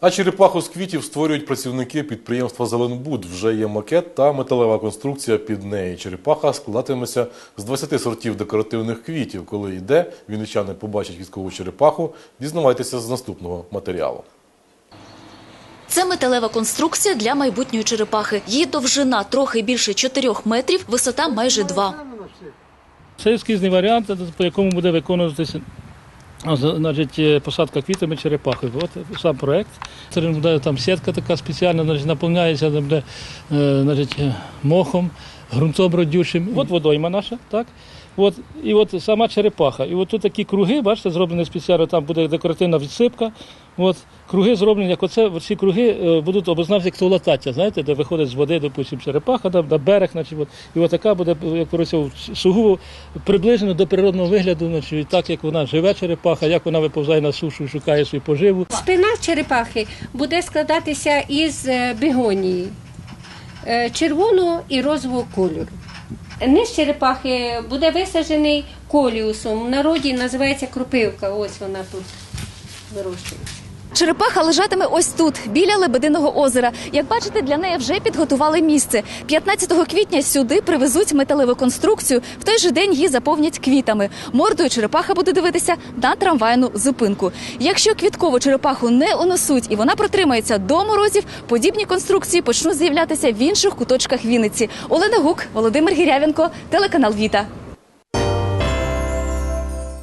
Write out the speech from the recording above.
А черепаху з квітів створюють працівники підприємства Зеленбуд. Вже є макет та металева конструкція під неї. Черепаха складатиметься з 20 сортів декоративних квітів. Коли йде, вінничани побачать квіткову черепаху. Дізнавайтеся з наступного матеріалу. Це металева конструкція для майбутньої черепахи. Її довжина трохи більше 4 метрів, висота майже 2. Це ескізний варіант, по якому буде виконуватися значить, е, посадка квітами черепахи. От сам проект. Це буде там сітка така спеціальна, значить, наповняється буде, е, значить, е, мохом, ґрунтом родючим. От водойма наша, так? От, і от сама черепаха. І от тут такі круги, бачите, зроблені спеціально, там буде декоративна відсипка. От, круги зроблені, як оце, ці круги е, будуть обозначені як толатаття, знаєте, де виходить з води, допустимо, черепаха, там, на берег, значить, от, і от така буде, як говориться, сугубо приближено до природного вигляду, значить, так як вона живе черепаха, як вона виповзає на сушу і шукає свою поживу. Спина черепахи буде складатися із е, бігонії е, червоного і розового кольору. Низ черепахи буде висаджений коліусом. В народі називається кропивка. Ось вона тут вирощується. Черепаха лежатиме ось тут, біля Лебединого озера. Як бачите, для неї вже підготували місце. 15 квітня сюди привезуть металеву конструкцію. В той же день її заповнять квітами. Мордою черепаха буде дивитися на трамвайну зупинку. Якщо квіткову черепаху не унесуть і вона протримається до морозів, подібні конструкції почнуть з'являтися в інших куточках Вінниці. Олена Гук, Володимир Гірявенко, телеканал Віта.